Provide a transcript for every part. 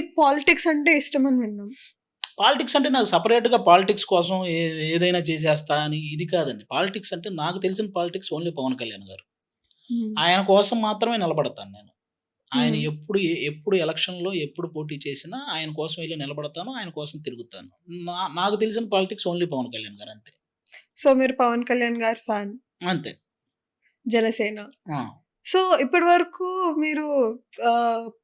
మీకు పాలిటిక్స్ అంటే ఇష్టం అని విన్నాం. పాలిటిక్స్ అంటే నాకు సపరేట్గా పాలిటిక్స్ కోసం ఏదైనా చేసేస్తా అని ఇది కాదండి. పాలిటిక్స్ అంటే నాకు తెలిసిన పాలిటిక్స్ ఓన్లీ పవన్ కళ్యాణ్ గారు. ఆయన కోసం మాత్రమే నిలబడతాను నేను. ఆయన. ఎప్పుడు ఎప్పుడు ఎలక్షన్లో ఎప్పుడు పోటీ చేసినా ఆయన కోసం వెళ్ళి నిలబడతాను ఆయన కోసం తిరుగుతాను. నాకు తెలిసిన పాలిటిక్స్ ఓన్లీ పవన్ కళ్యాణ్ గారు అంతే. సో మీరు పవన్ కళ్యాణ్ గారి ఫ్యాన్. అంతే. జనసేన. సో ఇప్పటి వరకు మీరు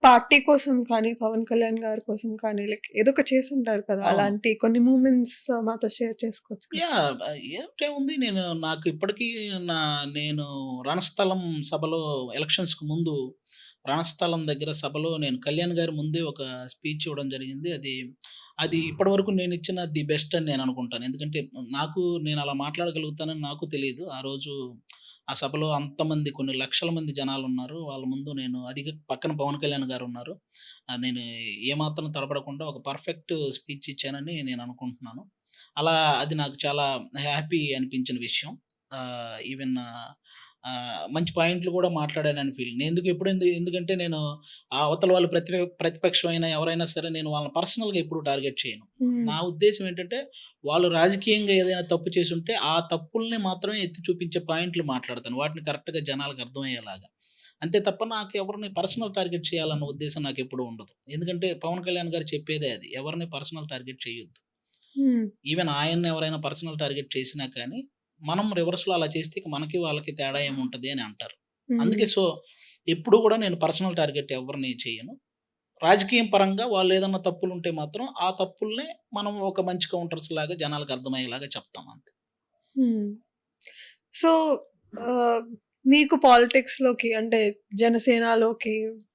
పార్టీ కోసం కానీ పవన్ కళ్యాణ్ గారి కోసం కానీ లైక్ ఏదో ఒక చేసి ఉంటారు కదా. అలాంటి కొన్ని మూమెంట్స్ మాతో షేర్ చేసుకోవచ్చు? యా ఏమిటే ఉంది నేను నాకు ఇప్పటికీ నా నేను రణస్థలం సభలో ఎలక్షన్స్కి ముందు రణస్థలం దగ్గర సభలో నేను కళ్యాణ్ గారి ముందే ఒక స్పీచ్ ఇవ్వడం జరిగింది అది అది ఇప్పటివరకు నేను ఇచ్చిన ది బెస్ట్ అని నేను అనుకుంటాను ఎందుకంటే నాకు నేను అలా మాట్లాడగలుగుతానని నాకు తెలియదు ఆ రోజు ఆ సభలో అంతమంది కొన్ని లక్షల మంది జనాలు ఉన్నారు వాళ్ళ ముందు నేను అది పక్కన పవన్ కళ్యాణ్ గారు ఉన్నారు. నేను ఏమాత్రం తడబడకుండా ఒక పర్ఫెక్ట్ స్పీచ్ ఇచ్చానని నేను అనుకుంటున్నాను. అలా అది నాకు చాలా హ్యాపీ అనిపించిన విషయం. ఈవెన్ మంచి పాయింట్లు కూడా మాట్లాడానని ఫీల్ నేను ఎందుకు ఎప్పుడు ఎందు ఎందుకంటే నేను ఆ అవతల వాళ్ళు ప్రతి ప్రతిపక్షమైన ఎవరైనా సరే నేను వాళ్ళని పర్సనల్గా ఎప్పుడు టార్గెట్ చేయను. నా ఉద్దేశం ఏంటంటే వాళ్ళు రాజకీయంగా ఏదైనా తప్పు చేసి ఉంటే ఆ తప్పుల్ని మాత్రమే ఎత్తి చూపించే పాయింట్లు మాట్లాడతాను. వాటిని కరెక్ట్గా జనాలకు అర్థమయ్యేలాగా. అంతే తప్ప నాకు ఎవరిని పర్సనల్ టార్గెట్ చేయాలన్న ఉద్దేశం నాకు ఎప్పుడు ఉండదు. ఎందుకంటే పవన్ కళ్యాణ్ గారు చెప్పేదే అది. ఎవరిని పర్సనల్ టార్గెట్ చేయొద్దు. ఈవెన్ ఆయన్ని ఎవరైనా పర్సనల్ టార్గెట్ చేసినా కానీ మనం రివర్స్లో అలా చేస్తే మనకి వాళ్ళకి తేడా ఏముంటుంది అని అంటారు. అందుకే సో ఎప్పుడు కూడా నేను పర్సనల్ టార్గెట్ ఎవరిని చేయను రాజకీయం పరంగా వాళ్ళు ఏదన్నా తప్పులు ఉంటే మాత్రం ఆ తప్పుల్నే మనం ఒక మంచి కౌంటర్స్ లాగా జనాలకు అర్థమయ్యేలాగా చెప్తాం అంతే. సో మీకు పాలిటిక్స్లోకి అంటే జనసేనలోకి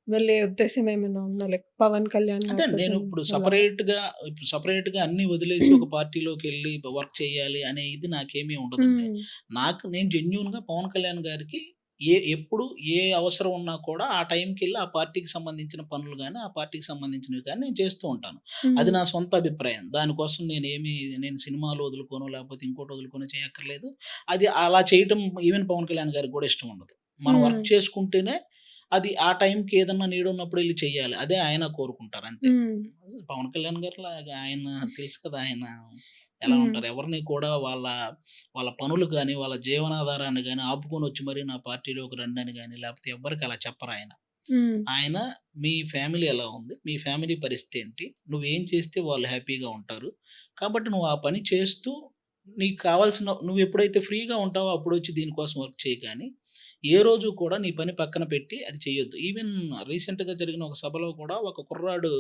వెళ్ళే ఉద్దేశం ఏమైనా ఉందా లైక్ పవన్ కళ్యాణ్ అదే నేను ఇప్పుడు? సపరేట్గా ఇప్పుడు సపరేట్గా అన్ని వదిలేసి ఒక పార్టీలోకి వెళ్ళి వర్క్ చేయాలి అనే ఇది నాకేమీ ఉండదండి మ్మ్. నాకు నేను జెన్యున్గా పవన్ కళ్యాణ్ గారికి ఏ ఎప్పుడు ఏ అవసరం ఉన్నా కూడా ఆ టైంకి వెళ్ళి ఆ పార్టీకి సంబంధించిన పనులు కానీ ఆ పార్టీకి సంబంధించినవి కానీ నేను చేస్తూ ఉంటాను అది నా సొంత అభిప్రాయం దానికోసం నేను ఏమి నేను సినిమాలు వదులుకోను లేకపోతే ఇంకోటి వదులుకొని చేయక్కర్లేదు అది అలా చేయటం ఈవెన్ పవన్ కళ్యాణ్ గారికి కూడా ఇష్టం ఉండదు మనం వర్క్. చేసుకుంటేనే అది ఆ టైంకి ఏదన్నా నీడు ఉన్నప్పుడు వెళ్ళి చెయ్యాలి. అదే ఆయన కోరుకుంటారు అంతే. పవన్ కళ్యాణ్ గారు ఆయన తెలుసు కదా ఆయన ఎలా. ఉంటారు. ఎవరిని కూడా వాళ్ళ వాళ్ళ పనులు కానీ వాళ్ళ జీవనాధారాన్ని కానీ ఆపుకొని వచ్చి మరి నా పార్టీలోకి రండి అని కానీ లేకపోతే ఎవ్వరికి అలా చెప్పరు ఆయన. ఆయన మీ ఫ్యామిలీ ఎలా ఉంది? మీ ఫ్యామిలీ పరిస్థితి ఏంటి? నువ్వేం చేస్తే వాళ్ళు హ్యాపీగా ఉంటారు? కాబట్టి నువ్వు ఆ పని చేస్తూ నీకు కావాల్సిన నువ్వు ఎప్పుడైతే ఫ్రీగా ఉంటావో అప్పుడు వచ్చి దీనికోసం వర్క్ చేయి కానీ ఏ రోజు కూడా నీ పని పక్కన పెట్టి అది చేయొద్దు ఈవెన్ రీసెంట్గా జరిగిన ఒక సభలో కూడా ఒక కుర్రాడు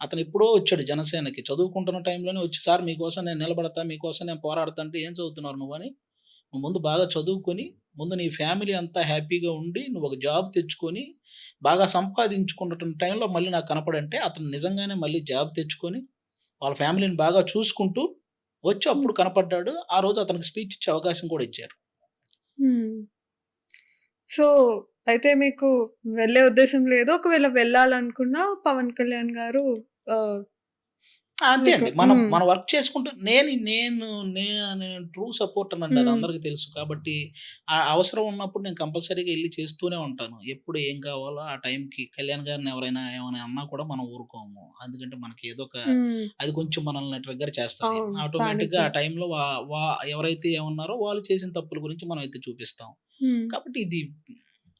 అతను ఎప్పుడో వచ్చాడు జనసేనకి. చదువుకుంటున్న టైంలోనే వచ్చి సార్ మీకోసం నేను నిలబడతా మీకోసం నేను పోరాడతా అంటే ఏం చదువుతున్నారు నువ్వు అని? నువ్వు ముందు బాగా చదువుకొని ముందు నీ ఫ్యామిలీ అంతా హ్యాపీగా ఉండి నువ్వు ఒక జాబ్ తెచ్చుకొని బాగా సంపాదించుకున్నటువంటి టైంలో మళ్ళీ నాకు కనపడంటే అతను నిజంగానే మళ్ళీ జాబ్ తెచ్చుకొని వాళ్ళ ఫ్యామిలీని బాగా చూసుకుంటూ వచ్చి అప్పుడు కనపడ్డాడు. ఆ రోజు అతనికి స్పీచ్ ఇచ్చే అవకాశం కూడా ఇచ్చారు. సో అయితే మీకు వెళ్ళే ఉద్దేశం లేదు. ఒకవేళ వెళ్ళాలనుకున్నా పవన్ కళ్యాణ్ గారు అంతే అండి మనం. మనం వర్క్ చేసుకుంటూ నేను నేను నేను ట్రూ సపోర్ట్ అనండి అది. అందరికీ తెలుసు కాబట్టి ఆ అవసరం ఉన్నప్పుడు నేను కంపల్సరీగా వెళ్ళి చేస్తూనే ఉంటాను ఎప్పుడు ఏం కావాలో ఆ టైంకి కళ్యాణ్ గారిని ఎవరైనా ఏమైనా అన్నా కూడా మనం ఊరుకోము ఎందుకంటే మనకి ఏదో ఒక. అది కొంచెం మనల్ని ట్రిగ్గర్ అవును ఆటోమేటిక్గా ఆ టైంలో వా వా ఎవరైతే ఏమన్నారో వాళ్ళు చేసిన తప్పుల గురించి మనం అయితే చూపిస్తాం. కాబట్టి ఇది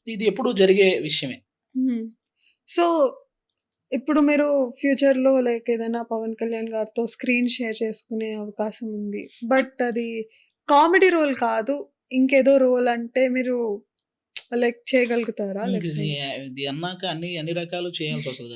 ఇది ఎప్పుడు జరిగే విషయమే. సో ఇప్పుడు మీరు ఫ్యూచర్లో లైక్ ఏదైనా పవన్ కళ్యాణ్ గారితో స్క్రీన్ షేర్ చేసుకునే అవకాశం ఉంది. బట్ అది కామెడీ రోల్ కాదు. ఇంకేదో రోల్ అంటే మీరు లైక్ చేయగలుగుతారా? ఇది అన్నాక అన్ని అన్ని రకాలు చేయాల్సి వస్తుంది